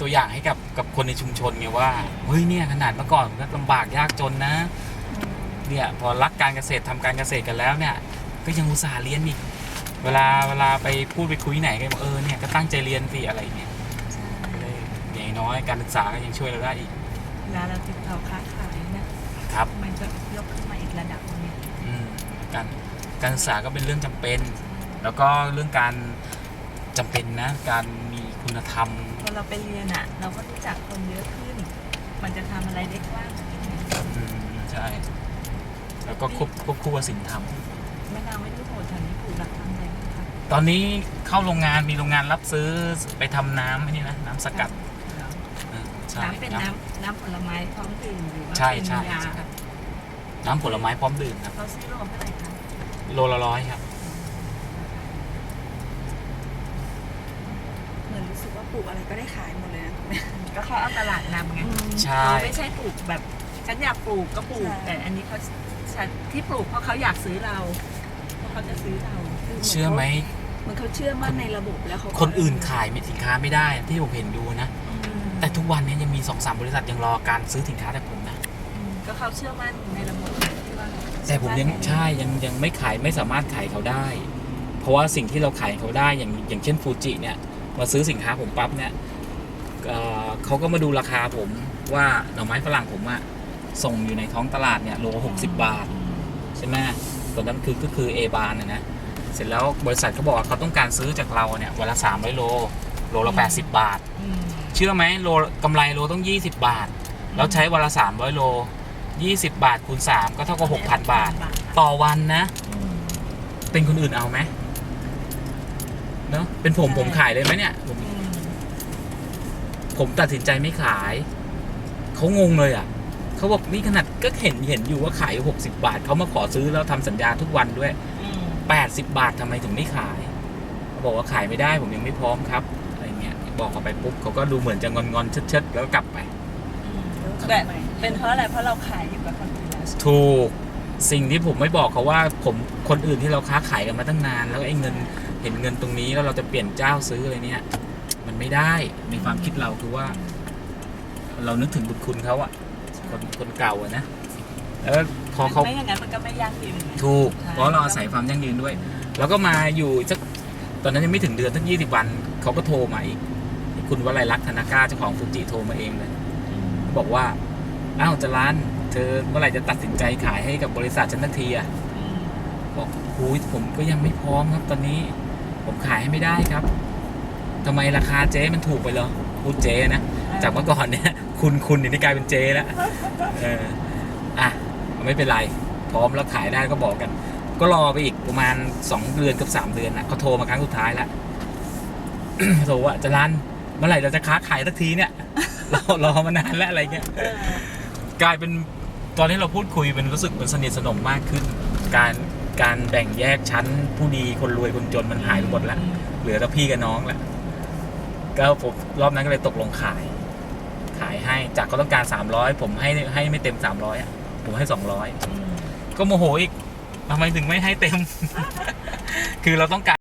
ตัวอย่างให้กับกับคนในชุมชนไงว่าเฮ้ยเนี่ยขนาดเมื่อก่อนก็ลำบากยากจนนะเนี่ยพอรักการเกษตรทำการเกษตรกันแล้วเนี่ย ก็ยังอุตส่าห์เรียนอีกเวลาเวลาไปพูดไปคุยไหนก็บอกเออเนี่ยก็ตั้งใจเรียนสิอะไรเนี่ยก็เลยอย่างน้อยการศึกษาก็ยังช่วยเราได้อีกเวลาเราติดต่อค้าขายเนี่ยครับมันก็ยกขึ้นมาอีกระดับหนึงเนี่ยอืมการการศึกษาก็เป็นเรื่องจำเป็น แล้วก็เรื่องการจำเป็นนะการมี คุณธรรมพอเราไปเรียนอะ เราก็รู้จักคนเยอะขึ้น มันจะทำอะไรได้กว้างขึ้นอืมใช่ แล้วก็ควบควบคู่กับสิ่งทำมะนาวไม่ได้โหดแถวนี้ปลูกรักทำอะไรบ้างคะตอนนี้เข้าโรงงานมีโรงงานรับซื้อไปทำน้ำไอ้นี่นะ น้ำสกัดเออใช่ น้ำเป็นน้ำน้ำผลไม้พร้อมดื่มหรือว่าใช่เป็นใช่ยาน้ำผลไม้พร้อมดื่มครับ เขาซื้อโลเท่าไหร่คะโลละร้อยครับ เหมือนรู้สึ กว่าปลูกอะไรก็ได้ขายหมดเลยนะคุณแม่ก็เขาเอาตลาดนำไงใช่เราไม่ใช่ปลูกแบบฉันอยากปลูกก็ปลูก ใช่ แต่อันนี้เขาฉันที่ปลูกเพราะเขาอยากซื้อเราเพราะเขาจะซื้อเราเชื่อไหม เหมือนเขาเชื่อมั่นในระบบแล้วเขาก็คนอื่นขายสินค้าไม่ได้ที่ผมเห็นดูนะแต่ทุกวันนี้ยังมีสองสามบริษัทยังรอการซื้อสินค้าจากผมนะ อืมก็เขาเชื่อมั่นในระบบที่ว่าแต่ผมยังใช่ยังยังไม่ขายไม่สามารถขายเขาได้ เพราะว่าสิ่งที่เราขายเขาได้อย่างอย่างเช่นฟูจิเนี่ย มาซื้อสินค้าผมปั๊บเนี่ยเอ่อเขาก็มาดูราคาผมว่าหน่อไม้ฝรั่งผมอะส่งอยู่ในท้องตลาดเนี่ยโลหกสิบบาท ใช่ไหมตัวนั้นคือก็คือ A บานนะนะ เสร็จแล้วบริษัทเขาบอกว่าเขาต้องการซื้อจากเราเนี่ยวันละสามร้อยโล โลละแปดสิบบาทอืมเชื่อไหมโลกำไรโลต้องยี่สิบบาท แล้วใช้วันละสามร้อยโลยี่สิบบาทคูณสามก็เท่ากับหกพันบาท ต่อวันนะอืมเป็นคนอื่นเอาไหม เนาะเป็นผมใช่ผมขายเลยไหมเนี่ยผมอืมผมตัดสินใจไม่ขาย เขางงเลยอะ เขาบอกนี่ขนาดก็เห็นเห็นอยู่ว่าขายหกสิบาท เขามาขอซื้อแล้วทำสัญญาทุกวันด้วยอืมแปดสิบาททำไมถึงไม่ขายเขาบอกว่าขายไม่ได้ผมยังไม่พร้อมครับอะไรเงี้ย บอกเขาไปปุ๊บเขาก็ดูเหมือนจะงอนๆเชิดๆแล้วก็กลับไปอืมแบบเป็นเพราะอะไรเพราะเราขายอยู่กับคนอื่นแล้วถูก สิ่งที่ผมไม่บอกเขาว่าผมคนอื่นที่เราค้าขายกันมาตั้งนาน แล้วไอ้เงินเห็นเงินตรงนี้แล้วเราจะเปลี่ยนเจ้าซื้ออะไรเนี่ย มันไม่ได้ในความคิดเราคือว่า เรานึกถึงบุญคุณเขาอะคนคนเก่าอะนะแล้วพอเขาไม่อย่างนั้นมันก็ไม่ยั่งยืนไงถูกใช่เพราะเราอาศัยความยั่งยืนด้วย แล้วก็มาอยู่สักตอนนั้นยังไม่ถึงเดือนสักยี่สิบวันเขาก็โทรมาอีกคุณวลัยลักษณ์ธนาก้าเจ้าของฟูจิโทรมาเองเลยอืมบอกว่า อ้าวจะร้านเธอเมื่อไหร่จะตัดสินใจขายให้กับบริษัทฉันทันทีอะบอกหูยผมก็ยังไม่พร้อมครับ ตอนนี้ ผมขายให้ไม่ได้ครับทำไมราคาเจ๊มันถูกไปเหรอพูดเจ๊นะจากเมื่อก่อนเนี่ย คุณคุณเดี๋ยวนี้กลายเป็นเจ๊แล้วเอออะไม่เป็นไร พร้อมแล้วขายได้ก็บอกกัน ก็รอไปอีกประมาณสองเดือนกับสามเดือนนะเขาโทรมาครั้งสุดท้ายแล้วโทรว่าจะรันเมื่อไหร่เราจะค้าขายสักทีเนี่ยรอรอมานานแล้วอะไรเงี้ย กลายเป็นตอนนี้เราพูดคุยเป็นรู้สึกเป็นสนิทสนมมากขึ้น การการแบ่งแยกชั้นผู้ดีคนรวยคนจนมันหายไปหมดแล้วเหลือแต่พี่กับน้องแล้วก็ผมรอบนั้นก็เลยตกลงขาย ขายให้จากเขาต้องการ300ผมให้ให้ไม่เต็ม300อะผมให้200อืมก็โมโหอีกทำไมถึงไม่ให้เต็ม คือเราต้องการ